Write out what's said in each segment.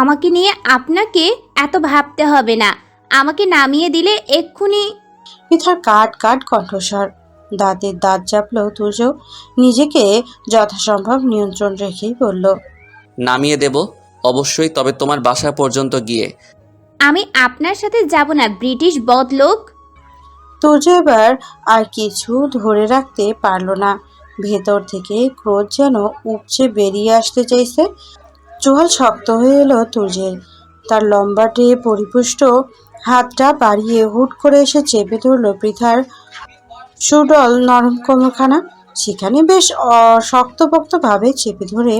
আমাকে নিয়ে আপনাকে এত ভাবতে হবে না। আমাকে নামিয়ে দিলে এক্ষুনি। পৃথার কাট কাট কণ্ঠস্বর। দাঁতের দাঁত চাপলেও তুর্য। নিজেকে যথাসম্ভব নিয়ন্ত্রণ রেখেই বলল নামিয়ে দেব। অবশ্যই তবে তোমার বাসা পর্যন্ত গিয়ে। আমি আপনার সাথে যাব না ব্রিটিশ বদলোক। তুর্য এবার আর কিছু ধরে রাখতে পারল না। ভেতর থেকে ক্রোধ যেন উপচে বেরিয়ে আসতে চাইছে। চোয়াল শক্ত হয়ে এলো তুর্যের। তার লম্বাটে পরিপুষ্ট হাতটা বাড়িয়ে হুট করে এসে চেপে ধরল পৃথার সুডল নরম কোমরখানা। সেখানে বেশ শক্তপোক্তভাবে চেপে ধরে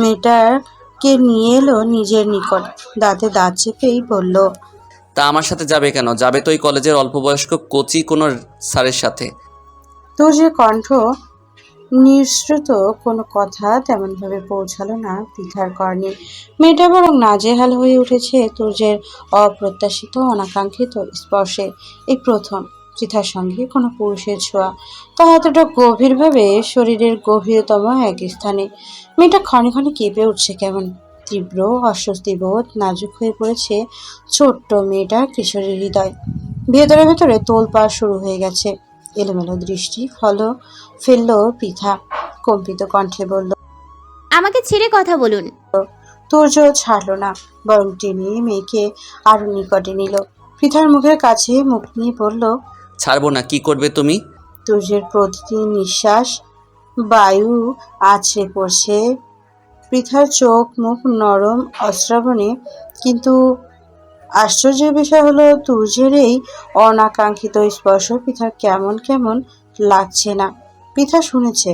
মেয়েটাকে নিয়ে এলো নিজের নিকট। দাঁতে দাঁত চেপেই বলল তা আমার সাথে যাবে কেন? যাবে তো ওই কলেজের অল্প বয়স্ক কোচি কোনো স্যারের সাথে? তুর্যের কণ্ঠ নিঃসৃত কোনো কথা তেমনভাবে পৌঁছালো না পৃথার কর্ণে। মেয়েটা বরং নাজেহাল হয়ে উঠেছে তুর্যের অপ্রত্যাশিত, অনাকাঙ্ক্ষিত স্পর্শে। এই প্রথম পৃথার সঙ্গে কোনো পুরুষের ছোঁয়া। তা এতটা গভীরভাবে শরীরের গভীরতম এক স্থানে। মেয়েটা ক্ষণে ক্ষণে কেঁপে উঠছে কেমন তীব্র অস্বস্তি বোধ নাজুক হয়ে পড়েছে ছোট্ট মেয়েটার কিশোরী হৃদয়। ভেতরে ভেতরে তোলপাড় শুরু হয়ে গেছে। এলোমেলো দৃষ্টি ফলো ফেলল পৃথা কম্পিত কণ্ঠে বলল আমাকে ছেড়ে কথা বলুন। তুর্য ছাড়লো না বরং টেনে মেয়েকে আরও নিকটে নিল। পৃথার মুখের কাছে মুখ নিয়ে বলল ছাড়বো না কি করবে তুমি? তুর্যের প্রতিটি নিঃশ্বাস বায়ু আছড়ে পড়ছে। পৃথার চোখ মুখ নরম অশ্রাবণে কিন্তু আশ্চর্যের বিষয় হলো তুর্যের এই অনাকাঙ্ক্ষিত স্পর্শ পৃথার কেমন কেমন লাগছে না। পৃথা শুনেছে,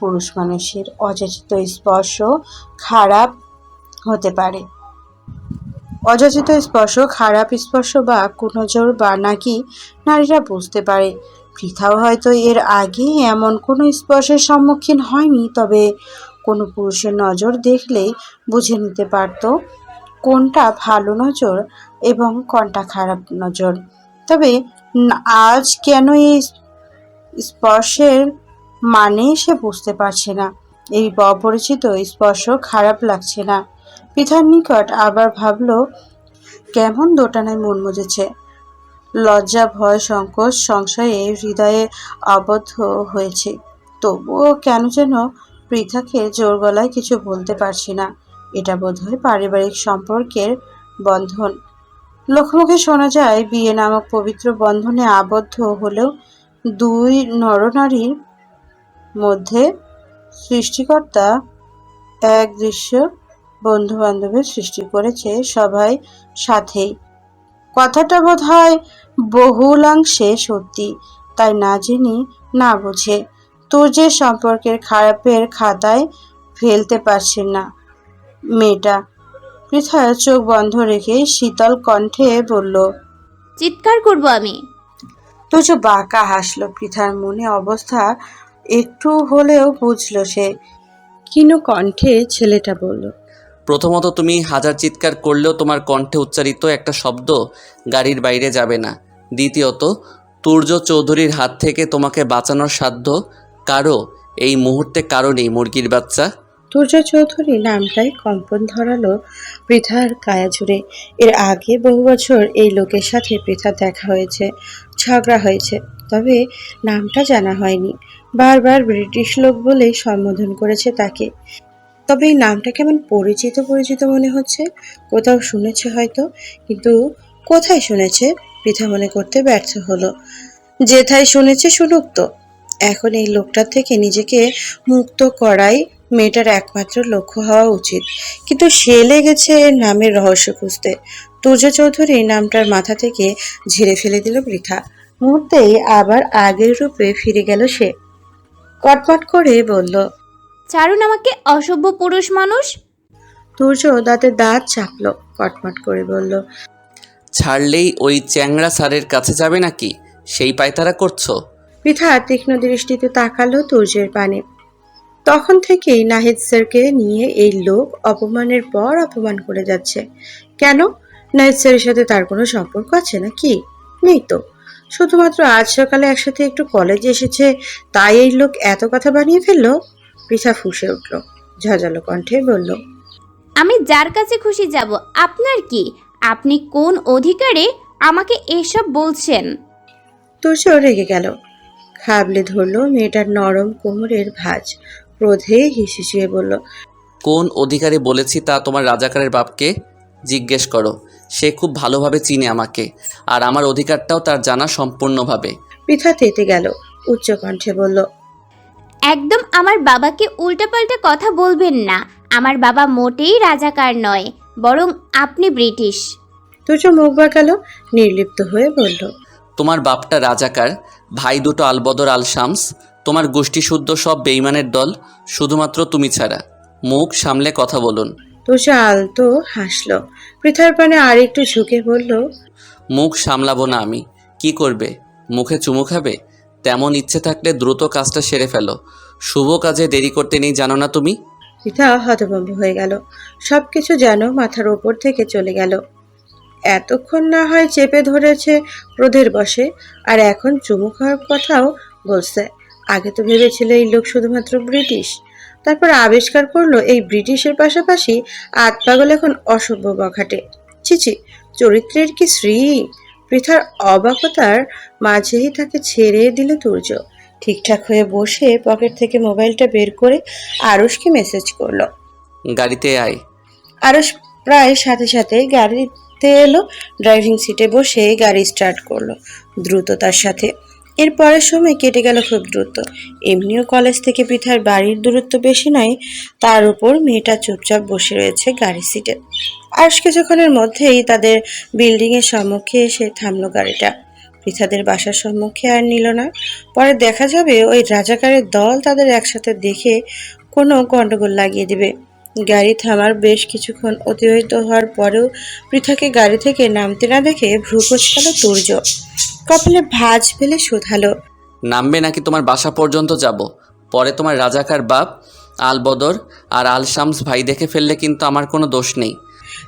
পুরুষ মানুষের অযাচিত স্পর্শ খারাপ হতে পারে। অযাচিত স্পর্শ, খারাপ স্পর্শ বা কুনজর বা নাকি নারীরা বুঝতে পারে। পৃথাও হয়তো এর আগে এমন কোনো স্পর্শের সম্মুখীন হয়নি, তবে কোনো পুরুষের নজর দেখলেই বুঝে নিতে পারত কোনটা ভালো নজর এবং কোনটা খারাপ নজর। তবে আজ কেন এই স্পর্শের মানে সে বুঝতে পারছে না। এই অপরিচিত স্পর্শ খারাপ লাগছে না। পৃথার নিকট আবার ভাবল, কেমন দোটানায় মন মজেছে? লজ্জা, ভয়, সংকোচ, সংশয়ে হৃদয়ে আবদ্ধ হয়েছে। তবুও কেন যেন পৃথাকে জোর গলায় কিছু বলতে পারছি না। এটা বোধহয় পারিবারিক সম্পর্কের বন্ধন। লোকমুখে শোনা যায়, বিয়ে নামক পবিত্র বন্ধনে আবদ্ধ হলেও দুই নরনারীর মধ্যে সৃষ্টিকর্তা এক দৃশ্য বন্ধু বান্ধবের সৃষ্টি করেছে সবাই সাথেই। কথাটা বোধ হয় বহুলাংশে সত্যি, তাই না জেনে না বুঝে যে সম্পর্কের খারাপের খাতায় ফেলতে পারছেন না মেয়েটা। পৃথা চোখ বন্ধ রেখে শীতল কণ্ঠে বলল চিৎকার করব আমি? তুর্য বাঁকা হাসলো। পৃথার মনে অবস্থা একটু হলেও বুঝলো সে। কিনু কণ্ঠে ছেলেটা বলল প্রথমত তুমি হাজার চিৎকার করলেও তোমার কণ্ঠে উচ্চারিত একটা শব্দ গাড়ির বাইরে যাবে না। দ্বিতীয়ত তুর্য চৌধুরীর হাত থেকে তোমাকে বাঁচানোর সাধ্য কারও এই মুহূর্তে কারও নেই মুরগির বাচ্চা। তুর্য চৌধুরী নামটাই কম্পন ধরালো পৃথার কায়া জুড়ে এর আগে বহু বছর এই লোকের সাথে পৃথার দেখা হয়েছে, ঝগড়া হয়েছে, তবে নামটা জানা হয়নি। বারবার ব্রিটিশ লোক বলেই সম্বোধন করেছে তাকে। তবে এই নামটা কেমন পরিচিত পরিচিত মনে হচ্ছে? কোথাও শুনেছে হয়তো, কিন্তু কোথায় শুনেছে পৃথা মনে করতে ব্যর্থ হলো। যেথায় শুনেছে শুনুক তো এখন এই লোকটার থেকে নিজেকে মুক্ত করাই মেয়েটার একমাত্র লক্ষ্য হওয়া উচিত। কিন্তু সে লেগেছে এর নামের রহস্য খুঁজতে। তুর্য চৌধুরী নামটার মাথা থেকে ঝেড়ে ফেলে দিল বৃথা। মুহূর্তেই আবার আগের রূপে ফিরে গেল সে। কটমট করে বলল চারুন আমাকে অসভ্য পুরুষ মানুষ? তুর্য দাঁতে দাঁত চাপলো কটমট করে বলল ছাড়লেই ওই চ্যাংড়া স্যারের কাছে যাবে নাকি? সেই পায়তারা করছ? পৃথা তীক্ষ্ণ দৃষ্টিতে তাকালো তুর্যের পানে। তখন থেকেই নাহিদ স্যারকে নিয়ে এই লোক অপমানের পর অপমান করে যাচ্ছে। কেন? নাহিদ স্যারের সাথে তার কোনো সম্পর্ক আছে না কি নেই তো। শুধুমাত্র আজ সকালে একসাথে একটু কলেজে এসেছে তাই এই লোক এত কথা বানিয়ে ফেলল? পৃথা ফুসে উঠল ঝাঁঝালো কণ্ঠে বলল আমি যার কাছে খুশি যাব আপনার কি? আপনি কোন অধিকারে আমাকে এসব বলছেন? তুর্য রেগে গেল। খাবলে ধরলো মেয়েটার নরম কোমরের ভাঁজ। ক্রোধে হিসিয়ে বলল কোন অধিকারে বলেছি তা তোমার রাজাকারের বাপকে জিজ্ঞেস করো। সে খুব ভালোভাবে চিনে আমাকে আর আমার অধিকারটাও তার জানা সম্পূর্ণভাবে। পৃথা তেতে গেল উচ্চ কণ্ঠে বলল একদম আমার বাবাকে উল্টাপাল্টা কথা বলবেন না। আমার বাবা মোটেই রাজাকার নয় বরং আপনি ব্রিটিশ। তুর্য মুখ বাঁকালো নির্লিপ্ত হয়ে বলল তোমার বাপটা রাজাকার ভাই দুটো আলবদর আল শামস তোমার গোষ্ঠীশুদ্ধ সব বেইমানের দল শুধুমাত্র তুমি ছাড়া। মুখ সামলে কথা বলুন। তুর্য আলতো হাসলো। পৃথার পানে আর একটু ঝুঁকে বলল মুখ সামলাবো না আমি। কি করবে? মুখে চুমু খাবে? তেমন ইচ্ছে থাকলে দ্রুত কাজটা সেরে ফেলো। শুভ কাজে দেরি করতে নেই জানো না তুমি? পৃথা হতভম্ব হয়ে গেল। সবকিছু যেন মাথার ওপর থেকে চলে গেল। এতক্ষণ না হয় চেপে ধরেছে ক্রোধের বসে আর এখন চুমু খাওয়ার কথাও বলছে। আগে তো ভেবেছিল এই লোক শুধুমাত্র ব্রিটিশ। তারপর আবিষ্কার করল এই ব্রিটিশের পাশাপাশি আত পাগল এখন অসভ্য বখাটে। চিচি চরিত্রের কি শ্রী পৃথার অবাকতার মাঝেই তাকে ছেড়ে দিল তুর্য। ঠিকঠাক হয়ে বসে পকেট থেকে মোবাইলটা বের করে আরুষকে মেসেজ করল। গাড়িতে আয়। আরুষ প্রায় সাথে সাথে গাড়িতে এলো ড্রাইভিং সিটে বসে গাড়ি স্টার্ট করল। দ্রুততার সাথে এর পরের সময় কেটে গেল খুব দ্রুত। এমনিও কলেজ থেকে পৃথার বাড়ির দূরত্ব বেশি নয় তার উপর মেয়েটা চুপচাপ বসে রয়েছে গাড়ি সিটে। আরুষ কিছুক্ষণের মধ্যেই তাদের বিল্ডিংয়ের সম্মুখে এসে থামলো গাড়িটা। পৃথাদের বাসার সম্মুখে আর নিল না। পরে দেখা যাবে ওই রাজাকারের দল তাদের একসাথে দেখে কোনো গণ্ডগোল লাগিয়ে দিবে। গাড়ি থামার বেশ কিছুক্ষণ অতিবাহিত হওয়ার পরেও পৃথাকে গাড়ি থেকে নামতে না দেখে ভ্রু কোচকালো তুর্য কপালে ভাঁজ ফেলে শোধালো। নামবে নাকি তোমার বাসা পর্যন্ত যাব? পরে তোমার রাজাকার বাপ আল বদর আর আল শামস ভাই দেখে ফেললে কিন্তু আমার কোনো দোষ নেই।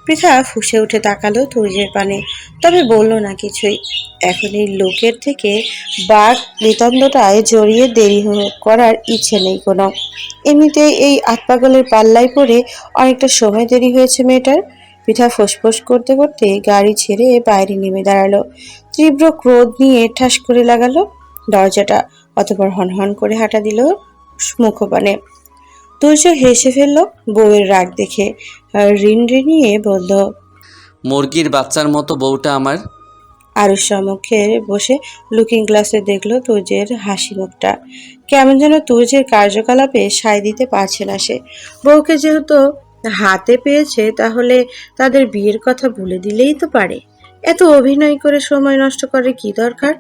পৃথা ফুসে উঠে তাকালো তুর্যের পানে। তবে বলল না কিছুই। এখন এই লোকের থেকে বাঘ নিতন্দটায় জড়িয়ে দেরি করার ইচ্ছে নেই কোনো। এমনিতেই এই আতপাগলের পাল্লায় পড়ে অনেকটা সময় দেরি হয়েছে মেয়েটার। পৃথা ফোসফোস করতে করতে গাড়ি ছেড়ে বাইরে নেমে দাঁড়াল। তীব্র ক্রোধ নিয়ে ঠাস করে লাগালো দরজাটা, অতপর হনহন করে হাঁটা দিল মুখপানে। তুর্য হেসে ফেলল বউয়ের রাগ দেখে। আর ঋণ ঋণিয়ে বলল মুরগির বাচ্চার মতো বউটা আমার। আরুর সম্মুখে বসে লুকিং গ্লাসে দেখল তুর্যের হাসি মুখটা। কেমন যেন তুর্যের কার্যকলাপে সায় দিতে পারছে না সে। বউকে যেহেতু হাতে পেয়েছে তাহলে তাদের বিয়ের কথা ভুলে দিলেই তো পারে। এত অভিনয় করে সময় নষ্ট করে কি দরকার?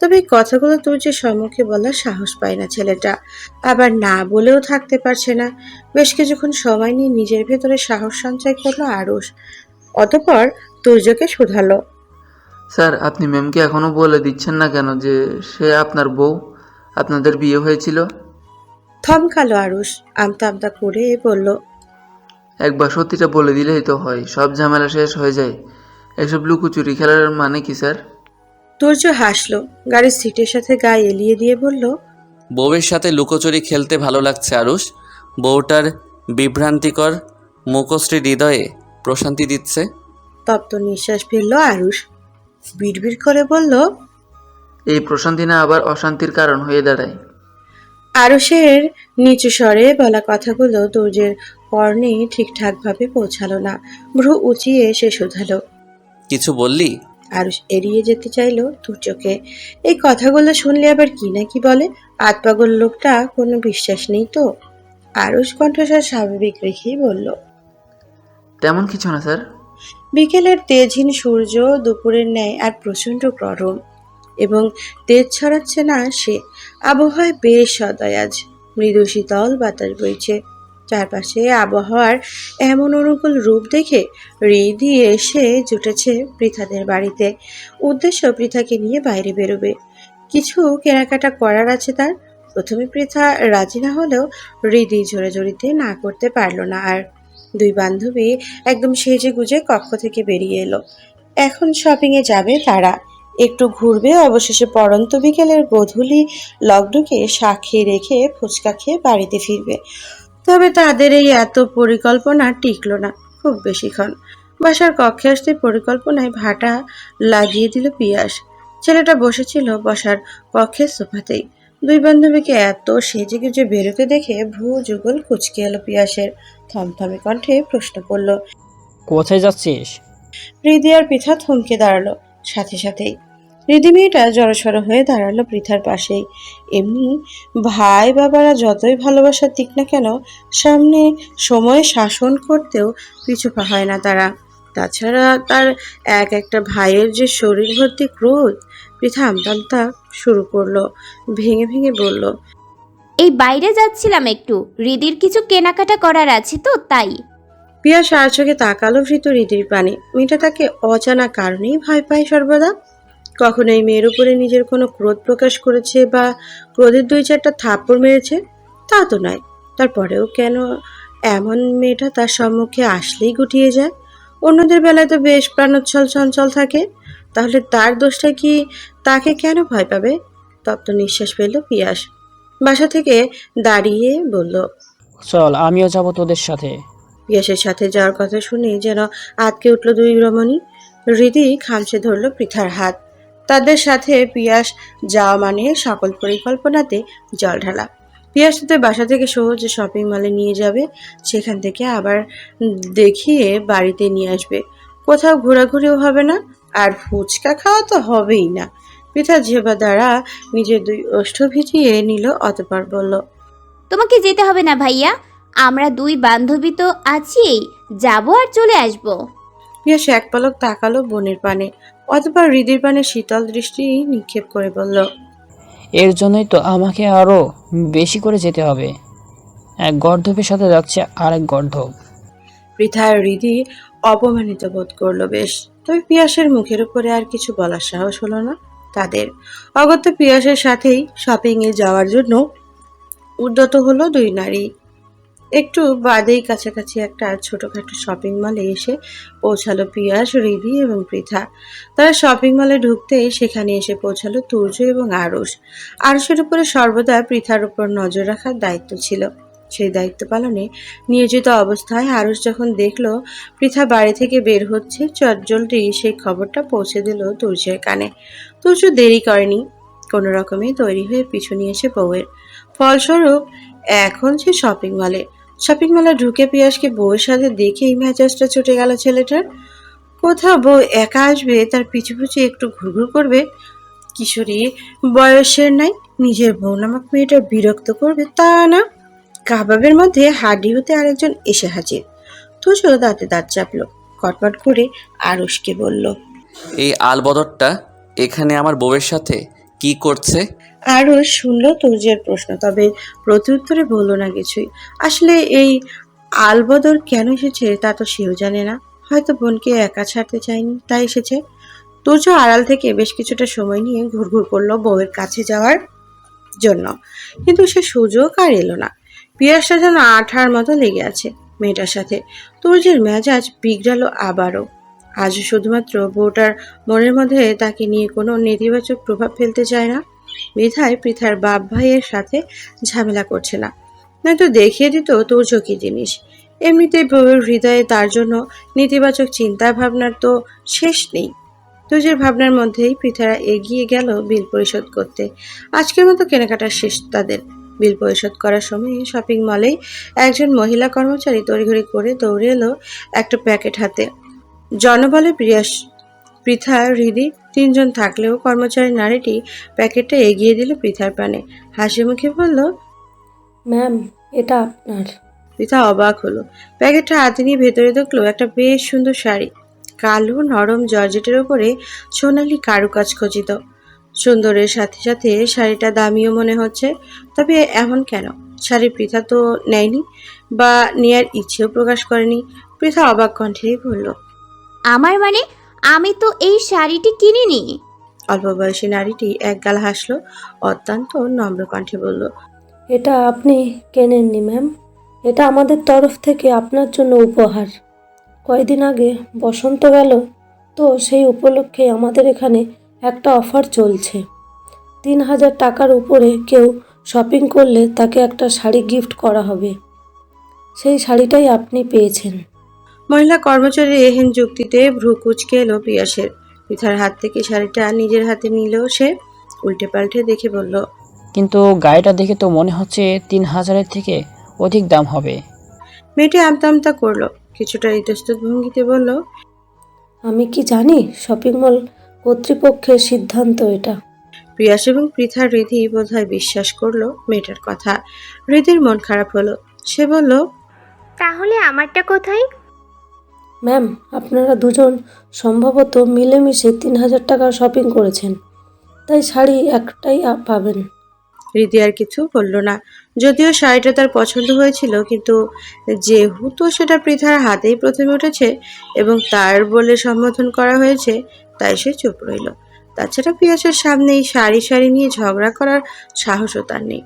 তবে এই কথাগুলো তুর্যের সম্মুখে বলার সাহস পায় না ছেলেটা। আবার না বলেও থাকতে পারছে না। বেশ কিছুক্ষণ সময় নিয়ে নিজের ভেতরে সাহস সঞ্চয় করল আরুষ। অতপর তুর্যকে শুধালো। স্যার আপনি ম্যামকে এখনও বলে দিচ্ছেন না কেন যে সে আপনার বউ? আপনাদের বিয়ে হয়েছিল? থমকালো আরুষ আমতা আমতা করে বলল একবার সত্যিটা বলে দিলেই তো হয় সব ঝামেলা শেষ হয়ে যায়। এসব লুকোচুরি খেলার মানে কি স্যার? তুর্য হাসলো গাড়ির সিটের সাথে গায়ে এলিয়ে দিয়ে বলল বউয়ের সাথে লুকোচুরি খেলতে ভালো লাগছে আরুষ। বউটার বিভ্রান্তিকর মুখশ্রী হৃদয়ে প্রশান্তি দিচ্ছে। তপ্ত নিঃশ্বাস ফেলল আরুষ। বিড়বিড় করে বলল এই প্রশান্তি না আবার অশান্তির কারণ হয়ে দাঁড়ায়। আরুষের নিচু স্বরে বলা কথাগুলো তুর্যের কর্ণে ঠিকঠাকভাবে পৌঁছালো না। ভ্রু উঁচিয়ে সে শুধালো। কিছু বললি? আরুষ এড়িয়ে যেতে চাইলো তুর্যকে এই কথাগুলো শুনলে আবার কি না কি বলে? আতপাগল লোকটা কোনো বিশ্বাস নেই তো? আরুষ কণ্ঠস্বর স্বাভাবিক রেখেই বলল তেমন কিছু না স্যার। বিকেলের তেজহীন সূর্য দুপুরের ন্যায় আর প্রচণ্ড গরম এবং তেজ ছড়াচ্ছে না সে। আবহাওয়ায় বেশ সদয় আজ। মৃদু শীতল বাতাস বইছে। চারপাশে আবহাওয়ার এমন অনুকূল রূপ দেখে রিধি এসে জুটেছে পৃথাদের বাড়িতে। উদ্দেশ্য পৃথাকে নিয়ে বাইরে বেরোবে। কিছু কেনাকাটা করার আছে তার। প্রথমে পৃথা রাজি না হলেও হৃদি জোরে জড়িতে না করতে পারল না আর দুই বান্ধবী একদম সেজে গুজে কক্ষ থেকে বেরিয়ে এলো। এখন শপিংয়ে যাবে তারা। একটু ঘুরবে, অবশেষে পরন্ত বিকেলের গধূলি লগ্নকে সাক্ষী রেখে ফুচকা খেয়ে বাড়িতে ফিরবে। তবে তাদের এই এত পরিকল্পনা টিকলো না খুব বেশিক্ষণ বাসার কক্ষে আসতে পরিকল্পনায় ভাটা লাগিয়ে দিল পিয়াস। ছেলেটা বসেছিল বসার কক্ষের সোফাতেই। দুই বান্ধবীকে এত সেজে গুজে বেরোতে দেখে ভ্রু যুগল কুচকে এলো পিয়াসের। থমথমে কণ্ঠে প্রশ্ন করল কোথায় যাচ্ছিস? হৃদি আর পৃথা থমকে দাঁড়াল। সাথে সাথেই হৃদি মেয়েটা জড়সড় হয়ে দাঁড়াল পৃথার পাশেই। এমনি ভাই বাবারা যতই ভালোবাসা দিক না কেন সামনে সময় শাসন করতেও পিছু পা হয় না তারা। তাছাড়া তার এক একটা ভাইয়ের যে শরীর ভর্তি ক্রোধ পৃথা আমতামতা শুরু করল ভেঙে ভেঙে বলল এই বাইরে যাচ্ছিলাম একটু। রিদির কিছু কেনাকাটা করার আছে তো তাই। পিয়া সার চোখে তাকালো ভৃত হৃদির পানে। মেয়েটা তাকে অজানা কারণেই ভয় পায় সর্বদা। কখনো এই মেয়ের উপরে নিজের কোনো ক্রোধ প্রকাশ করেছে বা ক্রোধের দুই চারটা থাপ্পড় মেরেছে? তা তো নয়। তারপরেও কেন এমন মেয়েটা তার সম্মুখে আসলেই গুটিয়ে যায়? অন্যদের বেলায় তো বেশ প্রাণোচ্ছল চঞ্চল থাকে। তাহলে তার দোষটা কি তাকে কেন ভয় পাবে? তপ্ত নিঃশ্বাস পেল পিয়াস। বাসা থেকে দাঁড়িয়ে বলল চল আমিও যাব তোদের সাথে। পিয়াসের সাথে যাওয়ার কথা শুনে যেন আটকে উঠল দুই রমণী। হৃদি খামছে ধরল পৃথার হাত। তাদের সাথে পিয়াস যাওয়া মানে সকল পরিকল্পনাতে জল ঢালা। পিয়াস তাদের বাসা থেকে সহজে শপিং মলে নিয়ে যাবে সেখান থেকে আবার দেখিয়ে বাড়িতে নিয়ে আসবে। কোথাও ঘোরাঘুরিও হবে না আর ফুচকা খাওয়া তো হবেই না। পৃথা জেবা দ্বারা নিজের দুই ওষ্ঠ ভিজিয়ে নিল অতপর বলল তোমাকে যেতে হবে না ভাইয়া আমরা দুই বান্ধবী তো আছি যাব আর চলে আসব। পিয়াস এক পলক তাকালো বোনের পানে। অতপর হৃদির পানে শীতল দৃষ্টি নিক্ষেপ করে বলল এর জন্যই তো আমাকে আরও বেশি করে যেতে হবে। এক গর্ধপের সাথে যাচ্ছে আরেক গর্ধপ পৃথা আর হৃদি অপমানিত বোধ করল বেশ তবে পিয়াসের মুখের উপরে আর কিছু বলার সাহস হলো না। তাদের অগত্য পিয়াসের সাথেই শপিং এ যাওয়ার জন্য উদ্যত হলো দুই নারী। একটু বাদেই কাছাকাছি একটা ছোটোখাটো শপিং মলে এসে পৌঁছালো পিয়াস হৃদি এবং পৃথা। তারা শপিং মলে ঢুকতেই সেখানে এসে পৌঁছালো তুর্য এবং আরস আরসের উপরে সর্বদা পৃথার উপর নজর রাখার দায়িত্ব ছিল। সেই দায়িত্ব পালনে নিয়োজিত অবস্থায় আরস যখন দেখল পৃথা বাড়ি থেকে বের হচ্ছে চটজলটি সেই খবরটা পৌঁছে দিল তুর্যের কানে। তুর্য দেরি করেনি। কোনো রকমে তৈরি হয়ে পিছু নিয়েছে বউয়ের। ফলস্বরূপ এখন সে শপিং মলে শপিং মলে ঢুকে পিয়াসকে বউয়ের সাথে দেখেই মেজাজটা ছুটে গেল ছেলেটার। কোথাও বউ একা আসবে, তার পিছু পিছু একটু ঘুরঘুর করবে? কিশোরী বয়সের নাই, নিজের বউ নামক মেয়েটা বিরক্ত করবে, তা না। কাবাবের মধ্যে হাড্ডি হতে আরেকজন এসে হাজির। তুজো দাঁতে দাঁত চাপলো, কটমট করে আরুষকে বলল, এই আলবদরটা এখানে আমার বউয়ের সাথে কি করছে? আরুষ শুনলো তুর্যের প্রশ্ন, তবে প্রত্যুত্তরে বলল না কিছুই। আসলে এই আলবদর কেন এসেছে তা তো সেও জানে না। হয়তো বোনকে একা ছাড়তে চায়নি, তাই এসেছে। তুর্য আড়াল থেকে বেশ কিছুটা সময় নিয়ে ঘুরঘুর করল বউয়ের কাছে যাওয়ার জন্য। কিন্তু সে সুযোগ আর এলো না। পিয়াসটা যেন আঠার মতো লেগে আছে মেয়েটার সাথে। তুর্যের মেজাজ বিগড়ালো আবারও। আজ শুধুমাত্র বউটার মনের মধ্যে তাকে নিয়ে কোনো নেতিবাচক প্রভাব ফেলতে চায় না। বিধায় পৃথার বাপ ভাইয়ের সাথে ঝামেলা করছে না। নয়তো দেখিয়ে দিত তুর্য কি জিনিস। এমনিতেই বউয়ের হৃদয়ে তার জন্য নেতিবাচক চিন্তা ভাবনার তো শেষ নেই। তুজের ভাবনার মধ্যেই পৃথারা এগিয়ে গেল বিল পরিশোধ করতে। আজকের মতো কেনাকাটা শেষ তাদের। বিল পরিশোধ করার সময় শপিং মলেই একজন মহিলা কর্মচারী তড়িঘড়ি করে দৌড়ে এলো একটা প্যাকেট হাতে। জনবলে প্রিয়াস পৃথা হৃদি তিনজন থাকলেও কর্মচারী নারীটি প্যাকেটটা এগিয়ে দিল পৃথার পানে হাসি মুখে বলল ম্যাম এটা আপনার। পৃথা অবাক হলো। প্যাকেটটা হাতে নিয়ে ভেতরে দেখল একটা বেশ সুন্দর শাড়ি। কালো নরম জর্জেটের ওপরে সোনালি কারুকাজ খচিত সুন্দরের সাথে সাথে শাড়িটা দামিও মনে হচ্ছে। তবে এমন কেন? শাড়ি পৃথা তো নেয়নি বা নেয়ার ইচ্ছেও প্রকাশ করেনি। পৃথা অবাক কণ্ঠেই বলল আমার মানে আমি তো এই শাড়িটি কিনিনি। অল্প বয়সী নারীটি এক গাল হাসলো অত্যন্ত নম্র কণ্ঠে বলল এটা আপনি কেনেননি ম্যাম? এটা আমাদের তরফ থেকে আপনার জন্য উপহার। কয়দিন আগে বসন্ত গেল তো সেই উপলক্ষে আমাদের এখানে একটা অফার চলছে। তিন হাজার টাকার উপরে কেউ শপিং করলে তাকে একটা শাড়ি গিফট করা হবে। সেই শাড়িটাই আপনি পেয়েছেন। মহিলা কর্মচারীর এহেন যুক্তিতে ভ্রু কুচকে এলো পিয়াসের পৃথার হাত থেকে শাড়িটা নিজের হাতে নিলেও সে উল্টে পাল্টে দেখে বলল কিন্তু গাড়িটা দেখে তো মনে হচ্ছে তিন হাজারের থেকে অধিক দাম হবে। মেয়েটি আমতা আমতা করল কিছুটা ইতস্তত ভঙ্গিতে বলল আমি কি জানি শপিং মল কর্তৃপক্ষের সিদ্ধান্ত এটা। প্রিয়াস এবং পৃথার হৃদি বোধহয় বিশ্বাস করল মেয়েটার কথা। হৃদির মন খারাপ হলো। সে বলল তাহলে আমারটা কোথায়? ম্যাম, আপনারা দুজন সম্ভবত মিলেমিশে তিন হাজার টাকার শপিং করেছেন। তাই শাড়ি একটাই পাবেন। হৃদি আর কিছু বলল না। যদিও শাড়িটা তার পছন্দ হয়েছিল, কিন্তু যেহেতু সেটা পৃথার হাতেই প্রথমে উঠেছে এবং তার বলে সম্বোধন করা হয়েছে, তাই সে চুপ রইল। তাছাড়া পিয়াসের সামনেই শাড়ি শাড়ি নিয়ে ঝগড়া করার সাহসও তার নেই।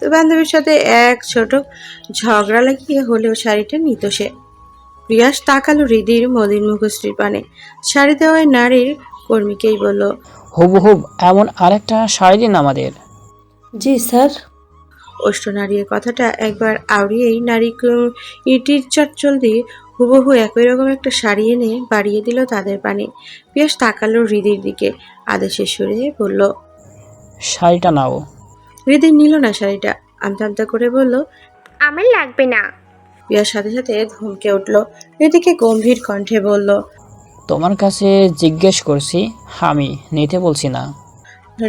তো বান্ধবীর সাথে এক ছোট ঝগড়া লাগিয়ে হলেও শাড়িটা নিত সে। প্রিয়াস তাকালো হৃদির মলিন মুখশ্রীর পানে। শাড়ি দেওয়ায় নারীর কর্মীকেই বলল হুবহুব এমন আরেকটা শাড়ি দিন আমাদের। জি স্যার। অষ্ট নারীর কথাটা একবার আউড়িয়েই নারী ইটির চটচল দিয়ে হুবহু একই রকম একটা শাড়ি এনে বাড়িয়ে দিল তাদের পানে। পিয়াস তাকালো হৃদির দিকে আদেশের সুরে বলল শাড়িটা নাও। হৃদি নিল না শাড়িটা আমতা আমতা করে বলল আমার লাগবে না। পিয়ার সাথে সাথে ধমকে উঠল। হৃদিকে গম্ভীর কণ্ঠে বলল তোমার কাছে জিজ্ঞেস করছি আমি নিতে বলছি না।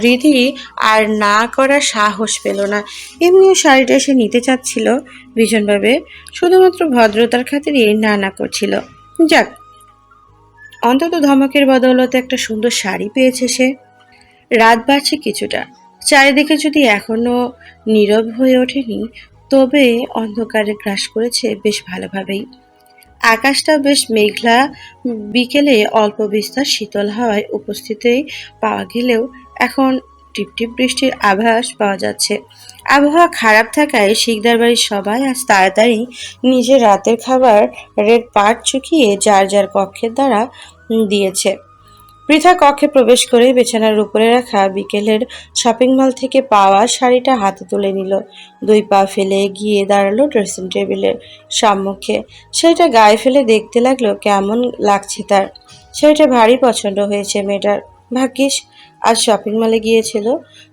রিধি আর না করার সাহস পেল না। এমনিও শাড়িটা সে নিতে চাচ্ছিল ভীষণভাবে। শুধুমাত্র ভদ্রতার খাতিরে না না করছিল। যাক অন্তত ধমকের বদৌলতে একটা সুন্দর শাড়ি পেয়েছে সে। রাত বাড়ছে কিছুটা। চারিদিকে যদি এখনও নীরব হয়ে ওঠেনি তবে অন্ধকারে গ্রাস করেছে বেশ ভালোভাবেই। আকাশটা বেশ মেঘলা, বিকেলে অল্প বিস্তার শীতল হাওয়ায় উপস্থিতই পাওয়া গেলেও এখন টিপটিপ বৃষ্টির আভাস পাওয়া যাচ্ছে। আবহাওয়া খারাপ থাকায় শিকদার বাড়ির সবাই আজ তাড়াতাড়ি নিজের রাতের খাবার রেড পাট চুকিয়ে যার যার কক্ষের দ্বারা দিয়েছে। পৃথা কক্ষে প্রবেশ করে বিছানার উপরে রাখা বিকেলের শপিং মল থেকে পাওয়া শাড়িটা হাতে তুলে নিল। দুই পা ফেলে গিয়ে দাঁড়াল ড্রেসিং টেবিলের সম্মুখে। সেটা গায়ে ফেলে দেখতে লাগল কেমন লাগছে তার। সেটা ভারী পছন্দ হয়েছে মেয়েটার। ভাগ্যিস, আজ শপিং মলে গিয়েছিল।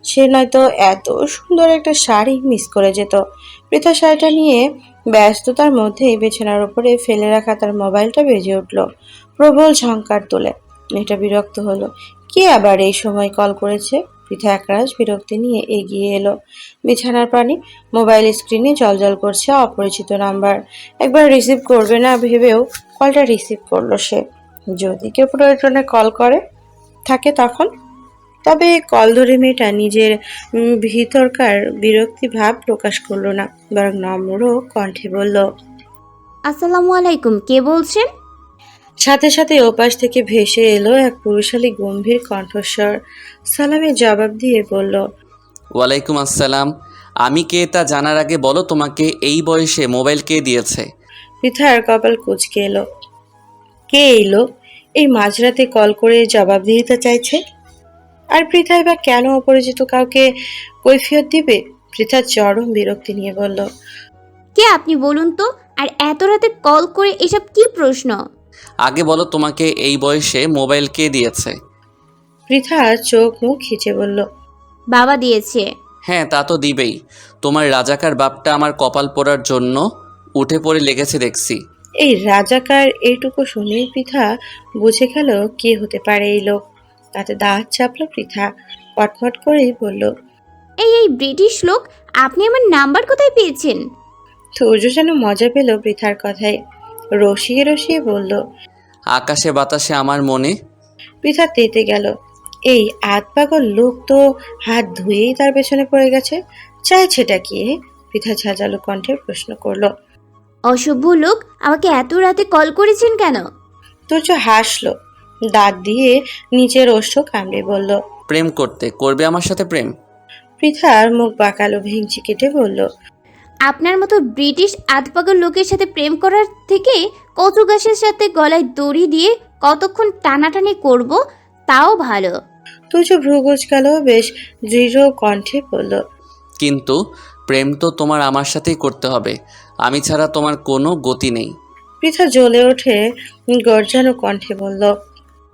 সে নয়তো এত সুন্দর একটা শাড়ি মিস করে যেত। পৃথা শাড়িটা নিয়ে ব্যস্ততার মধ্যেই বিছানার উপরে ফেলে রাখা তার মোবাইলটা বেজে উঠল প্রবল ঝঙ্কার তোলে। মেয়েটা বিরক্ত হলো। কে আবার এই সময় কল করেছে? পৃথা একরাশ বিরক্তি নিয়ে এগিয়ে এলো। বিছানার পানি, মোবাইল স্ক্রিনে জলজল করছে অপরিচিত নাম্বার। একবার রিসিভ করবে না ভেবেও কলটা রিসিভ করল সে। যদি কেউ প্রয়োজনে কল করে, থাকে তখন? তবে কল ধরে মেয়েটা নিজের ভিতরকার বিরক্তি ভাব প্রকাশ করল না, বরং নম্র কণ্ঠে বলল, আসসালামু আলাইকুম, কে বলছেন? সাথে সাথে ওপাশ থেকে ভেসে এলো এক পুরুষালী গম্ভীর কণ্ঠস্বর। সালামে জবাব দিয়ে বলল ওয়ালাইকুম আসসালাম। আমি কে তা জানার আগে বলো তোমাকে এই বয়সে মোবাইল কে দিয়েছে? পৃথার কপাল কুচকে এলো। কে এলো এই মাঝরাতে কল করে জবাব দিতে চাইছে? আর পৃথাই বা কেন অপরিচিত কাউকে কৈফিয়ত দিবে? পৃথা চরম বিরক্তি নিয়ে বলল কে আপনি বলুন তো? আর এত রাতে কল করে এসব কি প্রশ্ন? আগে বলো তোমাকে এই বয়সে মোবাইল কে দিয়েছে? পৃথা চোখ মুখ খিচে বলল বাবা দিয়েছে। হ্যাঁ তা তো দিবেই। তোমার রাজাকার বাপটা আমার কপাল পোড়ার জন্য উঠে পড়ে লেগেছে দেখছি। এই রাজাকার এইটুকু শুনেই পৃথা বুঝে গেল কে হতে পারে এই লোক। তাতে দাঁত চাপলো পৃথা পটপট করেই বলল এই এই ব্রিটিশ লোক আপনি আমার নাম্বার কোথায় পেয়েছেন? সূর্য যেন মজা পেল পৃথার কথায়। রসিয়ে রসিয়ে বলল আকাশে বাতাসে আমার মনে? পৃথা তেতে গেল। এই আত পাগল লোক তো হাত ধুয়েই তার পেছনে পড়ে গেছে। চাইছেটা কি? পৃথা ঝাঁঝালো কণ্ঠে প্রশ্ন করল অসভ্য লোক আমাকে এত রাতে কল করেছেন কেন? তুর্য হাসলো দাঁত দিয়ে নিচের ওষ্ঠ কামড়ে বলল প্রেম করতে করবে আমার সাথে প্রেম? পৃথার মুখ বাঁকালো ভেঙচি কেটে বলল আপনার মতো ব্রিটিশ আধপাগল লোকের সাথে প্রেম করার থেকে কচু গাছের সাথে গলায় দড়ি দিয়ে কতক্ষণ টানাটানি করব তাও ভালো। তুর্য ভ্রু গেল বেশ দৃঢ় কণ্ঠে বলল কিন্তু প্রেম তো তোমার আমার সাথেই করতে হবে। আমি ছাড়া তোমার কোনো গতি নেই। পৃথা জ্বলে ওঠে গর্জানো কণ্ঠে বলল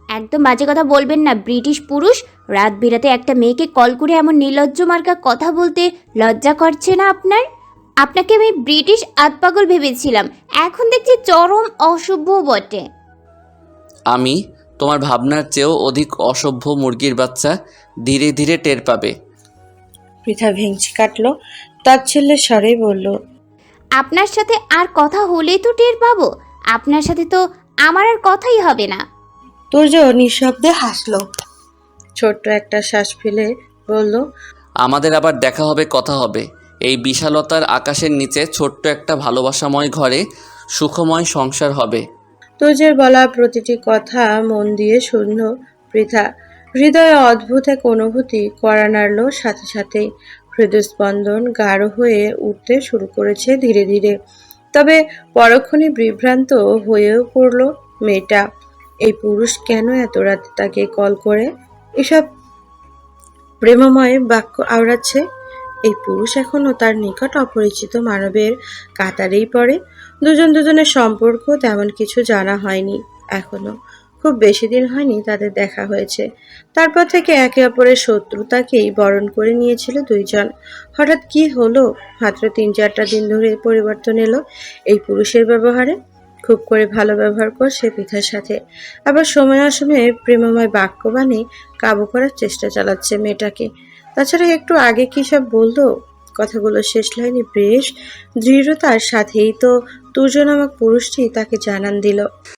একদম বাজে কথা বলবেন না ব্রিটিশ পুরুষ। রাত বিরাতে একটা মেয়েকে কল করে এমন নির্লজ্জ মার্কা কথা বলতে লজ্জা করছে না আপনার? আপনাকে আমি ব্রিটিশ আতপাগল ভেবেছিলাম। এখন দেখছি চরম অসভ্য বটে। আমি তোমার ভাবনার চেয়েও অধিক অসভ্য মুরগির বাচ্চা ধীরে ধীরে টের পাবে। পৃথা ভেঙচি কাটলো তার ছেলে স্বরে বলল আপনার সাথে আর কথা হলেই তো টের পাবো। আপনার সাথে তো আমার আর কথাই হবে না। তুর্য নিঃশব্দে হাসলো। ছোট্ট একটা শ্বাস ফেলে বলল আমাদের আবার দেখা হবে কথা হবে। এই বিশালতার আকাশের নিচে ছোট্ট একটা ভালোবাসাময় ঘরে সুখময় সংসার হবে। তুর্যের বলা প্রতিটি কথা মন দিয়ে শূন্য, পৃথা। হৃদয়ে অদ্ভুত এক অনুভূতি করা নাড়ল সাথে সাথেই। হৃদস্পন্দন গাঢ় হয়ে উঠতে শুরু করেছে ধীরে ধীরে। তবে পরক্ষণে বিভ্রান্ত হয়েও পড়ল মেয়েটা। এই পুরুষ কেন এত রাতে তাকে কল করে? এসব প্রেমময় বাক্য আওড়াচ্ছে? এই পুরুষ এখনও তার নিকট অপরিচিত মানবের কাতারেই পড়ে। দুজন দুজনের সম্পর্ক তেমন কিছু জানা হয়নি এখনও। খুব বেশি দিন হয়নি তাদের দেখা হয়েছে। তারপর থেকে একে অপরের শত্রুতাকেই বরণ করে নিয়েছিল দুইজন। হঠাৎ কি হলো? মাত্র তিন চারটা দিন ধরে পরিবর্তন এলো এই পুরুষের ব্যবহারে। খুব করে ভালো ব্যবহার করছে পিতার সাথে। আবার সময় অসময়ে প্রেমময় বাক্যবাণী কাবু করার চেষ্টা চালাচ্ছে মেয়েটাকে। তাছাড়া একটু আগে কি সব বলতো? কথাগুলো শেষ লাইনে বেশ দৃঢ়তার সাথেই তো তুর্য নামক পুরুষটি তাকে জানান দিল।